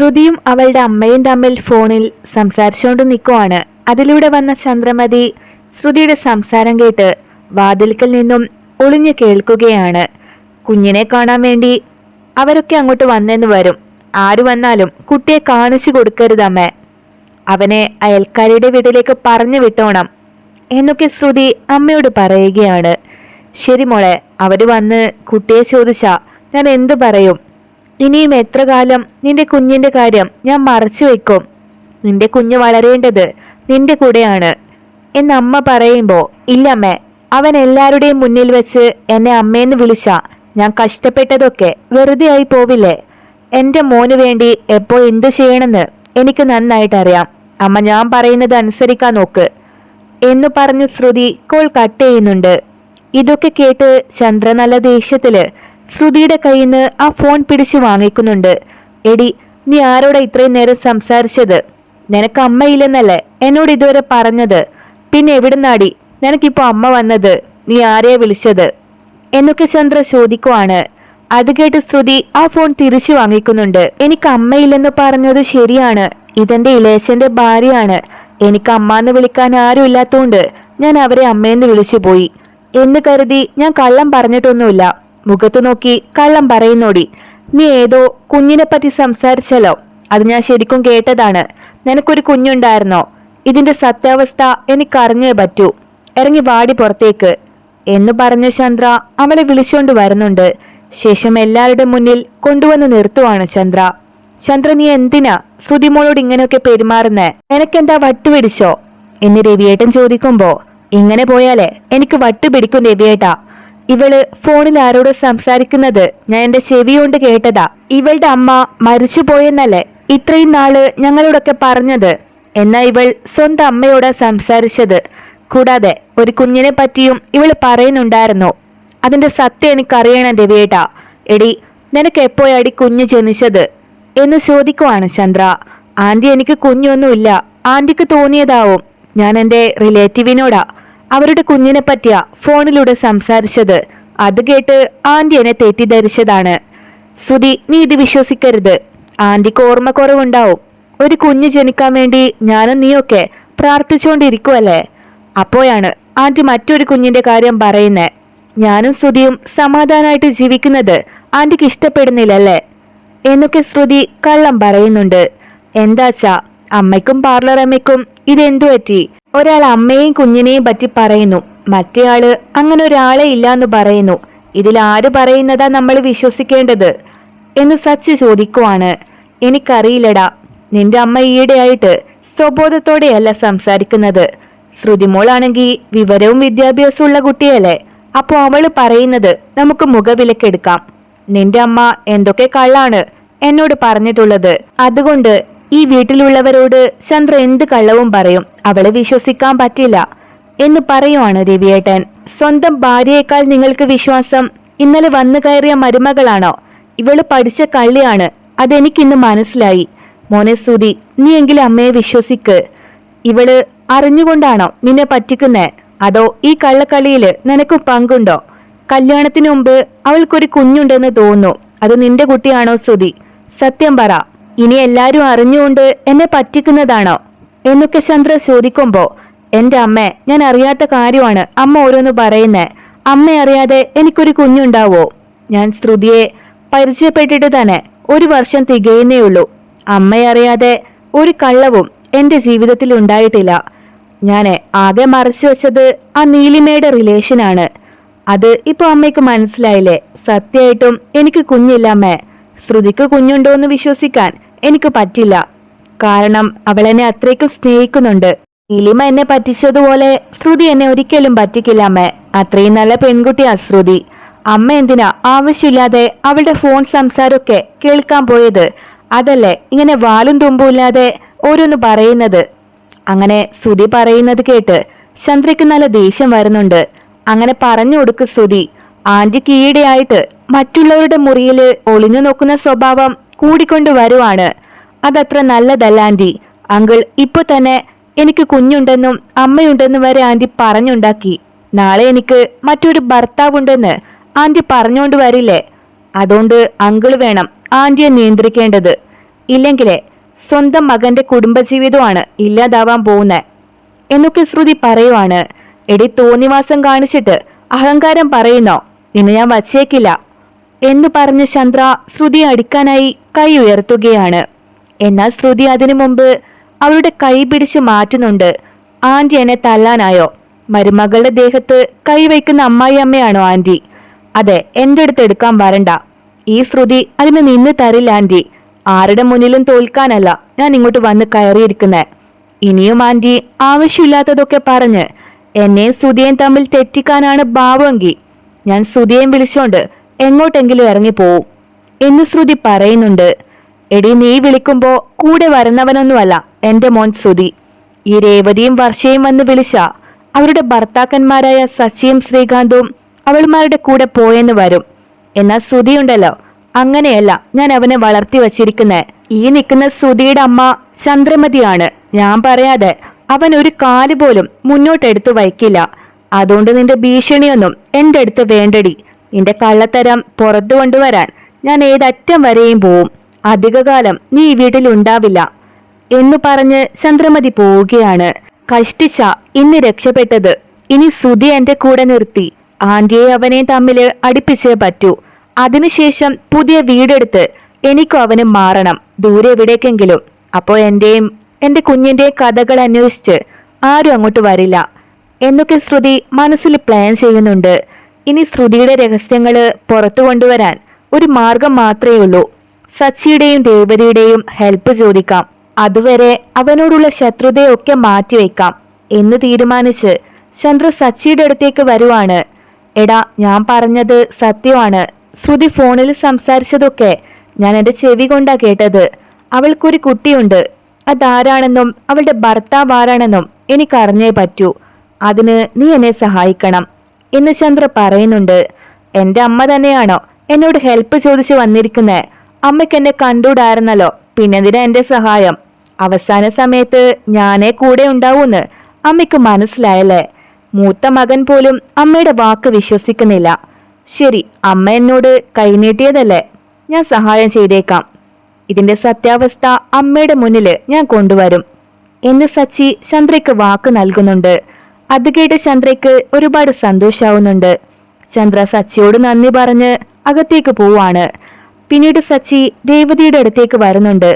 ശ്രുതിയും അവളുടെ അമ്മയും തമ്മിൽ ഫോണിൽ സംസാരിച്ചുകൊണ്ട് നിൽക്കുവാണ്. അതിലൂടെ വന്ന ചന്ദ്രമതി ശ്രുതിയുടെ സംസാരം കേട്ട് വാതിൽക്കൽ നിന്നും ഒളിഞ്ഞു കേൾക്കുകയാണ്. കുഞ്ഞിനെ കാണാൻ വേണ്ടി അവരൊക്കെ അങ്ങോട്ട് വന്നെന്ന് വരും. ആര് വന്നാലും കുട്ടിയെ കാണിച്ചു കൊടുക്കരുതമ്മേ അവനെ അയൽക്കാരിയുടെ വീട്ടിലേക്ക് പറഞ്ഞു വിട്ടോണം എന്നൊക്കെ ശ്രുതി അമ്മയോട് പറയുകയാണ്. ശരി മോളെ അവർ വന്ന് കുട്ടിയെ ചോദിച്ചാ ഞാൻ എന്തു പറയും? ഇനിയും എത്ര കാലം നിന്റെ കുഞ്ഞിന്റെ കാര്യം ഞാൻ മറച്ചു വെക്കും നിന്റെ കുഞ്ഞ് വളരേണ്ടത് നിന്റെ കൂടെയാണ്. എന്ന് അമ്മ പറയുമ്പോ ഇല്ലമ്മേ അവൻ എല്ലാവരുടെയും മുന്നിൽ വെച്ച് എന്നെ അമ്മേന്ന് വിളിച്ച. ഞാൻ കഷ്ടപ്പെട്ടതൊക്കെ വെറുതെ ആയി പോവില്ലേ? എന്റെ മോന് വേണ്ടി എപ്പോൾ എന്ത് ചെയ്യണമെന്ന് എനിക്ക് നന്നായിട്ടറിയാം അമ്മ ഞാൻ പറയുന്നത് അനുസരിക്കാൻ നോക്ക്. എന്ന് പറഞ്ഞു ശ്രുതി കോൾ കട്ട് ചെയ്യുന്നുണ്ട്. ഇതൊക്കെ കേട്ട് ചന്ദ്ര നല്ല ദേഷ്യത്തിൽ ശ്രുതിയുടെ കയ്യിൽ നിന്ന് ആ ഫോൺ പിടിച്ചു വാങ്ങിക്കുന്നുണ്ട്. എടി നീ ആരോടാ ഇത്രയും നേരം സംസാരിച്ചത്? നിനക്ക് അമ്മയില്ലെന്നല്ലേ എന്നോട് ഇതുവരെ പറഞ്ഞത്? പിന്നെ എവിടുന്നാടി? നിനക്കിപ്പോ അമ്മ വന്നത്? നീ ആരെയാ വിളിച്ചത്? എന്നൊക്കെ ചന്ദ്ര ചോദിക്കുവാണ്. അത് കേട്ട് ശ്രുതി ആ ഫോൺ തിരിച്ചു വാങ്ങിക്കുന്നുണ്ട്. എനിക്ക് അമ്മയില്ലെന്ന് പറഞ്ഞത് ശരിയാണ്. ഇതെന്റെ ഇലേശന്റെ ഭാര്യയാണ്. എനിക്ക് അമ്മ എന്ന് വിളിക്കാൻ ആരും ഇല്ലാത്തതുകൊണ്ട് ഞാൻ അവരെ അമ്മയെന്ന് വിളിച്ചു പോയി എന്ന് കരുതി ഞാൻ കള്ളം പറഞ്ഞിട്ടൊന്നുമില്ല. മുഖത്ത് നോക്കി കള്ളം പറയുന്നോടി. നീ ഏതോ കുഞ്ഞിനെ പറ്റി സംസാരിച്ചല്ലോ. അത് ഞാൻ ശരിക്കും കേട്ടതാണ്. നിനക്കൊരു കുഞ്ഞുണ്ടായിരുന്നോ? ഇതിന്റെ സത്യാവസ്ഥ എനിക്കറിഞ്ഞേ പറ്റൂ. ഇറങ്ങി വാടി പുറത്തേക്ക്. എന്ന് പറഞ്ഞ ചന്ദ്ര അവളെ വിളിച്ചുകൊണ്ട് വരുന്നുണ്ട്. ശേഷം എല്ലാവരുടെ മുന്നിൽ കൊണ്ടുവന്ന് നിർത്തുവാണ് ചന്ദ്ര. ചന്ദ്ര നീ എന്തിനാ ശ്രുതിമോളോട് ഇങ്ങനെയൊക്കെ പെരുമാറുന്നേ? എനക്കെന്താ വട്ടുപിടിച്ചോ? എന്ന് രവിയേട്ടൻ ചോദിക്കുമ്പോ ഇങ്ങനെ പോയാലേ എനിക്ക് വട്ടുപിടിക്കും രവിയേട്ടാ. ഇവൾ ഫോണിൽ ആരോട് സംസാരിക്കുന്നത് ഞാൻ എന്റെ ചെവി കൊണ്ട് കേട്ടതാ. ഇവളുടെ അമ്മ മരിച്ചുപോയെന്നല്ലേ ഇത്രയും നാൾ ഞങ്ങളോടൊക്കെ പറഞ്ഞത്. എന്നാ ഇവൾ സ്വന്തം അമ്മയോടാ സംസാരിച്ചത്. കൂടാതെ ഒരു കുഞ്ഞിനെ പറ്റിയും ഇവൾ പറയുന്നുണ്ടായിരുന്നു. അതിന്റെ സത്യം എനിക്കറിയണം രവിയേട്ടാ. എടി നിനക്ക് എപ്പോഴാടി കുഞ്ഞ് ജനിച്ചത്? എന്ന് ചോദിക്കുവാണ് ചന്ദ്ര. ആന്റി എനിക്ക് കുഞ്ഞൊന്നുമില്ല. ആന്റിക്ക് തോന്നിയതാവും. ഞാൻ എന്റെ റിലേറ്റീവിനോടാ. അവരുടെ കുഞ്ഞിനെ പറ്റിയ ഫോണിലൂടെ സംസാരിച്ചത്. അത് കേട്ട് ആന്റി എന്നെ തെറ്റിദ്ധരിച്ചതാണ്. സുധി നീ ഇത് വിശ്വസിക്കരുത്. ആന്റിക്ക് ഓർമ്മക്കുറവുണ്ടാവും. ഒരു കുഞ്ഞ് ജനിക്കാൻ വേണ്ടി ഞാനും നീയൊക്കെ പ്രാർത്ഥിച്ചുകൊണ്ടിരിക്കുമല്ലേ അപ്പോഴാണ് ആന്റി മറ്റൊരു കുഞ്ഞിന്റെ കാര്യം പറയുന്നത് ഞാനും ശ്രുതിയും സമാധാനമായിട്ട് ജീവിക്കുന്നത് ആന്റിക്ക് ഇഷ്ടപ്പെടുന്നില്ലല്ലേ? എന്നൊക്കെ ശ്രുതി കള്ളം പറയുന്നുണ്ട്. എന്താച്ചാ അമ്മയ്ക്കും പാർലർ അമ്മയ്ക്കും ഇതെന്തു പറ്റി? ഒരാൾ അമ്മയെയും കുഞ്ഞിനെയും പറ്റി പറയുന്നു. മറ്റേയാൾ അങ്ങനെ ഒരാളെ ഇല്ലാന്ന് പറയുന്നു. ഇതിൽ ആര് പറയുന്നതാ നമ്മൾ വിശ്വസിക്കേണ്ടത്? എന്ന് സച്ച് ചോദിക്കുവാണ്. എനിക്കറിയില്ലടാ. നിന്റെ അമ്മ ഈയിടെയായിട്ട് സ്വബോധത്തോടെയല്ല സംസാരിക്കുന്നത്. ശ്രുതിമോളാണെങ്കിൽ വിവരവും വിദ്യാഭ്യാസവും ഉള്ള കുട്ടിയല്ലേ. അപ്പോൾ അവൾ പറയുന്നത് നമുക്ക് മുഖവിലക്കെടുക്കാം. നിന്റെ അമ്മ എന്തൊക്കെ കള്ളാണ് എന്നോട് പറഞ്ഞിട്ടുള്ളത്. അതുകൊണ്ട് ഈ വീട്ടിലുള്ളവരോട് ചന്ദ്ര എന്ത് കള്ളവും പറയും? അവളെ വിശ്വസിക്കാൻ പറ്റില്ല. എന്ന് പറയുവാണ് രവിയേട്ടൻ. സ്വന്തം ഭാര്യയേക്കാൾ നിങ്ങൾക്ക് വിശ്വാസം ഇന്നലെ വന്നു കയറിയ മരുമകളാണോ? ഇവൾ പഠിച്ച കള്ളിയാണ്. അതെനിക്കിന്ന് മനസ്സിലായി. മോനെ സുതി നീ എങ്കിലും അമ്മയെ വിശ്വസിക്ക്. ഇവൾ അറിഞ്ഞുകൊണ്ടാണോ നിന്നെ പറ്റിക്കുന്നേ? അതോ ഈ കള്ളക്കളിയിൽ നിനക്ക് പങ്കുണ്ടോ? കല്യാണത്തിന് മുമ്പ് അവൾക്കൊരു കുഞ്ഞുണ്ടെന്ന് തോന്നുന്നു. അത് നിന്റെ കുട്ടിയാണോ സുതി സത്യം പറ. ഇനി എല്ലാരും അറിഞ്ഞുകൊണ്ട് എന്നെ പറ്റിക്കുന്നതാണോ? എന്നൊക്കെ ചന്ദ്ര ചോദിക്കുമ്പോ എന്റെ അമ്മ ഞാൻ അറിയാത്ത കാര്യമാണ് അമ്മ ഓരോന്ന് പറയുന്നേ. അമ്മ അറിയാതെ എനിക്കൊരു കുഞ്ഞുണ്ടാവോ? ഞാൻ ശ്രുതിയെ പരിചയപ്പെട്ടിട്ട് തന്നെ ഒരു വർഷം തികയുന്നേ ഉള്ളൂ. അമ്മയറിയാതെ ഒരു കള്ളവും എന്റെ ജീവിതത്തിൽ ഉണ്ടായിട്ടില്ല. ഞാൻ ആകെ മറച്ചു വെച്ചത് ആ നീലിമയുടെ റിലേഷനാണ് അത് ഇപ്പൊ അമ്മയ്ക്ക് മനസ്സിലായില്ലേ? സത്യമായിട്ടും എനിക്ക് കുഞ്ഞില്ല അമ്മേ. ശ്രുതിക്ക് കുഞ്ഞുണ്ടോ എന്ന് വിശ്വസിക്കാൻ എനിക്ക് പറ്റില്ല. കാരണം അവൾ എന്നെ അത്രയ്ക്കും സ്നേഹിക്കുന്നുണ്ട്. നീലിമ എന്നെ പറ്റിച്ചതുപോലെ ശ്രുതി എന്നെ ഒരിക്കലും പറ്റിക്കില്ല അമ്മ. അത്രയും നല്ല പെൺകുട്ടി ശ്രുതി അമ്മ എന്തിനാ ആവശ്യമില്ലാതെ അവളുടെ ഫോൺ സംസാരമൊക്കെ കേൾക്കാൻ പോയത്? അതല്ലേ ഇങ്ങനെ വാലും തുമ്പുമില്ലാതെ ഓരോന്ന് പറയുന്നത്? അങ്ങനെ ശ്രുതി പറയുന്നത് കേട്ട് ചന്ദ്രയ്ക്ക് നല്ല ദേഷ്യം വരുന്നുണ്ട്. അങ്ങനെ പറഞ്ഞു കൊടുക്ക് ശ്രുതി. ആന്റിക്ക് ഈയിടെയായിട്ട് മറ്റുള്ളവരുടെ മുറിയിൽ ഒളിഞ്ഞു നോക്കുന്ന സ്വഭാവം കൂടിക്കൊണ്ട് വരുവാണ്. അതത്ര നല്ലതല്ല ആന്റി അങ്കിൾ ഇപ്പൊ തന്നെ എനിക്ക് കുഞ്ഞുണ്ടെന്നും അമ്മയുണ്ടെന്നും വരെ ആന്റി പറഞ്ഞുണ്ടാക്കി. നാളെ എനിക്ക് മറ്റൊരു ഭർത്താവുണ്ടെന്ന് ആന്റി പറഞ്ഞുകൊണ്ട് വരില്ലേ? അതുകൊണ്ട് അങ്കിൾ വേണം ആന്റിയെ നിയന്ത്രിക്കേണ്ടത്. ഇല്ലെങ്കിലേ സ്വന്തം മകന്റെ കുടുംബജീവിതമാണ് ഇല്ലാതാവാൻ പോകുന്നത് എന്നൊക്കെ ശ്രുതി പറയുവാണ്. എടി തോന്നിവാസം കാണിച്ചിട്ട് അഹങ്കാരം പറയുന്നോ? ഇന്ന് ഞാൻ വച്ചേക്കില്ല. എന്ന് പറഞ്ഞ് ചന്ദ്ര ശ്രുതി അടിക്കാനായി കൈ ഉയർത്തുകയാണ്. എന്നാൽ ശ്രുതി അതിനു മുമ്പ് അവരുടെ കൈ പിടിച്ച് മാറ്റുന്നുണ്ട്. ആന്റി എന്നെ തല്ലാനായോ? മരുമകളുടെ ദേഹത്ത് കൈവയ്ക്കുന്ന അമ്മായി അമ്മയാണോ ആന്റി? അതെ എന്റെ അടുത്ത് എടുക്കാൻ വരണ്ട. ഈ ശ്രുതി അതിന് നിന്ന് തരില്ല ആന്റി. ആരുടെ മുന്നിലും തോൽക്കാനല്ല ഞാൻ ഇങ്ങോട്ട് വന്ന് കയറിയിരിക്കുന്നെ. ഇനിയും ആന്റി ആവശ്യമില്ലാത്തതൊക്കെ പറഞ്ഞ് എന്നെയും സുധിയും തമ്മിൽ തെറ്റിക്കാനാണ് ഭാവമെങ്കിൽ ഞാൻ സുധിയേം വിളിച്ചോണ്ട് എങ്ങോട്ടെങ്കിലും ഇറങ്ങിപ്പോവും. എന്ന് ശ്രുതി പറയുന്നുണ്ട്. എടി നീ വിളിക്കുമ്പോ കൂടെ വരുന്നവനൊന്നുമല്ല എന്റെ മോൻ ശ്രുതി. ഈ രേവതിയും വർഷയും വന്ന് വിളിച്ച അവരുടെ ഭർത്താക്കന്മാരായ സച്ചിയും ശ്രീകാന്തും അവളുമാരുടെ കൂടെ പോയെന്ന് വരും. എന്നാൽ ഉണ്ടല്ലോ അങ്ങനെയല്ല ഞാൻ അവനെ വളർത്തി വച്ചിരിക്കുന്നേ. ഈ നിൽക്കുന്ന ശ്രുതിയുടെ അമ്മ ചന്ദ്രമതിയാണ്. ഞാൻ പറയാതെ അവൻ ഒരു കാൽ പോലും മുന്നോട്ടെടുത്ത് വയ്ക്കില്ല. അതുകൊണ്ട് നിന്റെ ഭീഷണിയൊന്നും എന്റെ അടുത്ത് വേണ്ടടി. നിന്റെ കള്ളത്തരം പുറത്തു കൊണ്ടുവരാൻ ഞാൻ ഏതറ്റം വരെയും പോവും. അധികകാലം നീ ഈ വീട്ടിൽ ഉണ്ടാവില്ല എന്നു പറഞ്ഞ് ചന്ദ്രമതി പോവുകയാണ്. കഷ്ടിച്ച ഇന്ന് രക്ഷപ്പെട്ടത്. ഇനി സുധി എന്റെ കൂടെ നിർത്തി. ആന്റിയെ അവനെ തമ്മിൽ അടുപ്പിച്ചേ പറ്റൂ. അതിനുശേഷം പുതിയ വീടെടുത്ത് എനിക്കും അവനും മാറണം. ദൂരെ എവിടേക്കെങ്കിലും. അപ്പോൾ എന്റെയും എന്റെ കുഞ്ഞിന്റെയും കഥകൾ അന്വേഷിച്ച് ആരും അങ്ങോട്ട് വരില്ല. എന്നൊക്കെ ശ്രുതി മനസ്സിൽ പ്ലാൻ ചെയ്യുന്നുണ്ട്. ഇനി ശ്രുതിയുടെ രഹസ്യങ്ങൾ പുറത്തു കൊണ്ടുവരാൻ ഒരു മാർഗം മാത്രമേ ഉള്ളൂ. സച്ചിയുടെയും ദേവതയുടെയും ഹെൽപ്പ് ചോദിക്കാം. അതുവരെ അവനോടുള്ള ശത്രുതയൊക്കെ മാറ്റിവെക്കാം എന്ന് തീരുമാനിച്ച് ചന്ദ്ര സച്ചിയുടെ അടുത്തേക്ക് വരുവാണ്. എടാ ഞാൻ പറഞ്ഞത് സത്യമാണ്. ശ്രുതി ഫോണിൽ സംസാരിച്ചതൊക്കെ ഞാൻ എന്റെ ചെവി കൊണ്ടാ കേട്ടത്. അവൾക്കൊരു കുട്ടിയുണ്ട്. അതാരാണെന്നും അവളുടെ ഭർത്താവ് ആരാണെന്നും എനിക്കറിഞ്ഞേ പറ്റൂ. അതിന് നീ എന്നെ സഹായിക്കണം എന്ന് ചന്ദ്ര പറയുന്നുണ്ട്. എന്റെ അമ്മ തന്നെയാണോ എന്നോട് ഹെൽപ്പ് ചോദിച്ചു വന്നിരിക്കുന്നേ. അമ്മയ്ക്ക് എന്നെ കണ്ടൂടായിരുന്നല്ലോ പിന്നെന്തിനാ എന്റെ സഹായം? അവസാന സമയത്ത് ഞാനേ കൂടെ ഉണ്ടാവൂന്ന് അമ്മയ്ക്ക് മനസ്സിലായല്ലേ. മൂത്ത മകൻ പോലും അമ്മയുടെ വാക്ക് വിശ്വസിക്കുന്നില്ല. ശരി അമ്മ എന്നോട് കൈനീട്ടിയതല്ലേ? ഞാൻ സഹായം ചെയ്തേക്കാം. ഇതിന്റെ സത്യാവസ്ഥ അമ്മയുടെ മുന്നിൽ ഞാൻ കൊണ്ടുവരും. എന്ന് സച്ചി ചന്ദ്രയ്ക്ക് വാക്ക് നൽകുന്നുണ്ട്. അത് കേട്ട് ചന്ദ്രയ്ക്ക് ഒരുപാട് സന്തോഷാവുന്നുണ്ട്. ചന്ദ്ര സച്ചിയോട് നന്ദി പറഞ്ഞ് അകത്തേക്ക് പോവാണ്. പിന്നീട് സച്ചി രേവതിയുടെ അടുത്തേക്ക് വരുന്നുണ്ട്.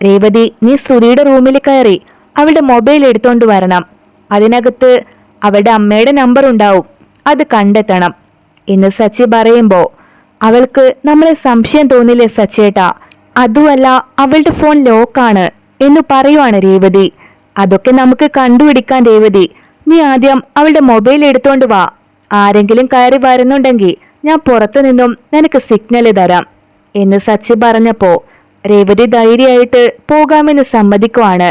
രേവതി നീ ശ്രുതിയുടെ റൂമിൽ കയറി അവളുടെ മൊബൈൽ എടുത്തോണ്ട് വരണം. അതിനകത്ത് അവളുടെ അമ്മയുടെ നമ്പർ ഉണ്ടാവും. അത് കണ്ടെത്തണം. എന്ന് സച്ചി പറയുമ്പോൾ അവൾക്ക് നമ്മളെ സംശയം തോന്നില്ലേ സച്ചേട്ടാ? അതുമല്ല അവളുടെ ഫോൺ ലോക്കാണ് എന്ന് പറയുവാണ് രേവതി. അതൊക്കെ നമുക്ക് കണ്ടുപിടിക്കാൻ രേവതി. നീ ആദ്യം അവളുടെ മൊബൈൽ എടുത്തോണ്ട് വാ. ആരെങ്കിലും കയറി വരുന്നുണ്ടെങ്കിൽ ഞാൻ പുറത്തു നിന്നും നിനക്ക് സിഗ്നൽ തരാം എന്ന് സച്ചി പറഞ്ഞപ്പോ രേവതി ധൈര്യമായിട്ട് പോകാമെന്ന് സമ്മതിക്കുവാണ്.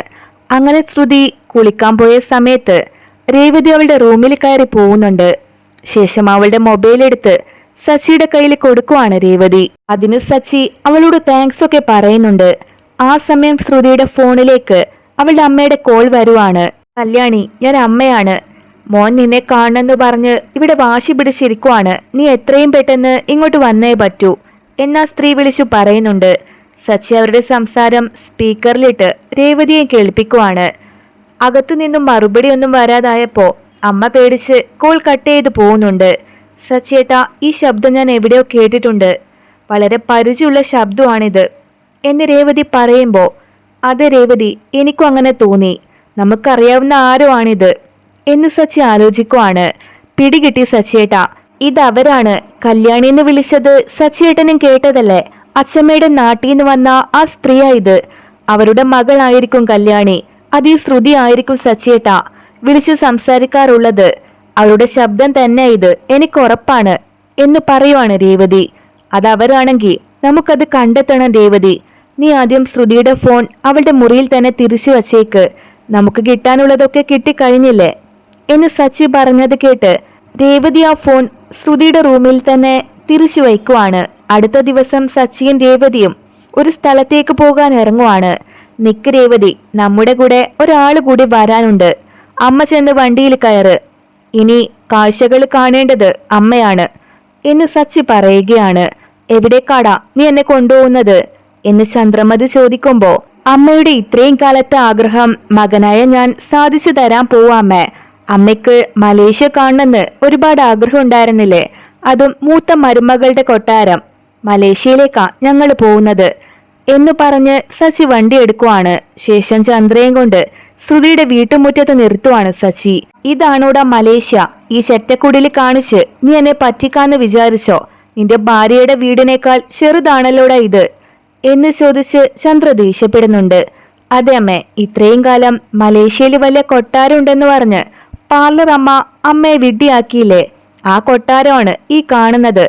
അങ്ങനെ ശ്രുതി കുളിക്കാൻ പോയ സമയത്ത് രേവതി അവളുടെ റൂമിൽ കയറി പോകുന്നുണ്ട്. ശേഷം അവളുടെ മൊബൈൽ എടുത്ത് സച്ചിയുടെ കയ്യിൽ കൊടുക്കുവാണ് രേവതി. അതിന് സച്ചി അവളോട് താങ്ക്സ് ഒക്കെ പറയുന്നുണ്ട്. ആ സമയം ശ്രുതിയുടെ ഫോണിലേക്ക് അവളുടെ അമ്മയുടെ കോൾ വരുവാണ്. കല്യാണി ഞാൻ അമ്മയാണ്. മോൻ നിന്നെ കാണണമെന്ന് പറഞ്ഞ് ഇവിടെ വാശി പിടിച്ചിരിക്കുവാണ്. നീ എത്രയും പെട്ടെന്ന് ഇങ്ങോട്ട് വന്നേ പറ്റൂ. എന്നാ സ്ത്രീ വിളിച്ചു പറയുന്നുണ്ട്. സച്ചി അവരുടെ സംസാരം സ്പീക്കറിലിട്ട് രേവതിയെ കേൾപ്പിക്കുവാണ്. അകത്തു നിന്നും മറുപടി ഒന്നും വരാതായപ്പോ അമ്മ പേടിച്ച് കോൾ കട്ട് ചെയ്ത് പോകുന്നുണ്ട്. സച്ചേട്ടാ ഈ ശബ്ദം ഞാൻ എവിടെയോ കേട്ടിട്ടുണ്ട്. വളരെ പരിചയമുള്ള ശബ്ദമാണിത്. എന്ന് രേവതി പറയുമ്പോൾ അതെ രേവതി എനിക്കും അങ്ങനെ തോന്നി. നമുക്കറിയാവുന്ന ആരോ ആണിത്. എന്ന് സച്ചി ആലോചിക്കുവാണ്. പിടികിട്ടി സച്ചിയേട്ട ഇതവരാണ് കല്യാണി എന്ന് വിളിച്ചത് സച്ചിയേട്ടനും കേട്ടതല്ലേ? അച്ഛമ്മയുടെ നാട്ടിൽ നിന്ന് വന്ന ആ സ്ത്രീയാ ഇത് അവരുടെ മകളായിരിക്കും കല്യാണി. അത് ശ്രുതി ആയിരിക്കും സച്ചിയേട്ട വിളിച്ച് സംസാരിക്കാറുള്ളത്. അവരുടെ ശബ്ദം തന്നെ ഇത് എനിക്ക് ഉറപ്പാണ് എന്ന് പറയുവാണ് രേവതി. അതവരാണെങ്കിൽ നമുക്കത് കണ്ടെത്തണം രേവതി. നീ ആദ്യം ശ്രുതിയുടെ ഫോൺ അവളുടെ മുറിയിൽ തന്നെ തിരിച്ചു വച്ചേക്ക്. നമുക്ക് കിട്ടാനുള്ളതൊക്കെ കിട്ടിക്കഴിഞ്ഞില്ലേ? എന്ന് സച്ചി പറഞ്ഞത് കേട്ട് രേവതി ആ ഫോൺ ശ്രുതിയുടെ റൂമിൽ തന്നെ തിരിച്ചു വയ്ക്കുവാണ്. അടുത്ത ദിവസം സച്ചിയും രേവതിയും ഒരു സ്ഥലത്തേക്ക് പോകാൻ ഇറങ്ങുവാണ്. നിക്ക് രേവതി നമ്മുടെ കൂടെ ഒരാൾ കൂടി വരാനുണ്ട്. അമ്മ ചെന്ന് വണ്ടിയിൽ കയറ്. ഇനി കാഴ്ചകൾ കാണേണ്ടത് അമ്മയാണ് എന്ന് സച്ചി പറയുകയാണ്. എവിടേക്കാടാ നീ എന്നെ കൊണ്ടുപോകുന്നത്? എന്ന് ചന്ദ്രമതി ചോദിക്കുമ്പോ അമ്മയുടെ ഇത്രയും കാലത്തെ ആഗ്രഹം മകനായ ഞാൻ സാധിച്ചു തരാൻ പോവാമ്മേ അമ്മയ്ക്ക് മലേഷ്യ കാണണമെന്ന് ഒരുപാട് ആഗ്രഹം ഉണ്ടായിരുന്നില്ലേ അതും മൂത്ത മരുമകളുടെ കൊട്ടാരം മലേഷ്യയിലേക്കാ ഞങ്ങൾ പോകുന്നത് എന്ന് പറഞ്ഞ് സച്ചി വണ്ടി എടുക്കുവാണ്. ശേഷം ചന്ദ്രയും കൊണ്ട് ശ്രുതിയുടെ വീട്ടുമുറ്റത്ത് നിർത്തുവാണ് സച്ചി. ഇതാണോടാ മലേഷ്യ? ഈ ചെറ്റക്കുടിൽ കാണിച്ച് നീ എന്നെ പറ്റിക്കാന്ന് വിചാരിച്ചോ? നിന്റെ ഭാര്യയുടെ വീടിനേക്കാൾ ചെറുതാണല്ലോടാ ഇത്? എന്ന് ചോദിച്ച് ചന്ദ്ര ദേഷ്യപ്പെടുന്നുണ്ട്. അതെ അമ്മേ ഇത്രയും കാലം മലേഷ്യയിൽ വലിയ കൊട്ടാരം ഉണ്ടെന്ന് പറഞ്ഞ് പാർലർ അമ്മ അമ്മയെ വിഡ്ഢിയാക്കിയില്ലേ? ആ കൊട്ടാരമാണ് ഈ കാണുന്നത്.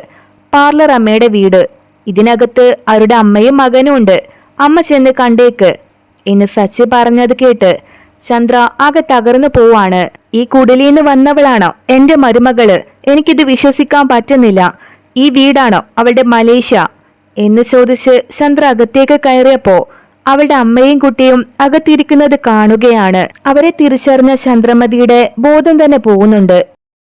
പാർലർ അമ്മയുടെ വീട്. ഇതിനകത്ത് അവരുടെ അമ്മയും മകനും ഉണ്ട്. അമ്മ ചെന്ന് കണ്ടേക്ക്. എന്ന് സച്ചി പറഞ്ഞത് കേട്ട് ചന്ദ്ര ആകെ തകർന്നു പോവാണ്. ഈ കുടിലിന്ന് വന്നവളാണോ എന്റെ മരുമകൾ? എനിക്കിത് വിശ്വസിക്കാൻ പറ്റുന്നില്ല. ഈ വീടാണോ അവളുടെ മലേഷ്യ? എന്ന് ചോദിച്ച് ചന്ദ്ര അകത്തേക്ക് കയറിയപ്പോ അവളുടെ അമ്മയും കുട്ടിയും അകത്തിരിക്കുന്നത് കാണുകയാണ്. അവരെ തിരിച്ചറിഞ്ഞ ചന്ദ്രമതിയുടെ ബോധം തന്നെ പോകുന്നുണ്ട്.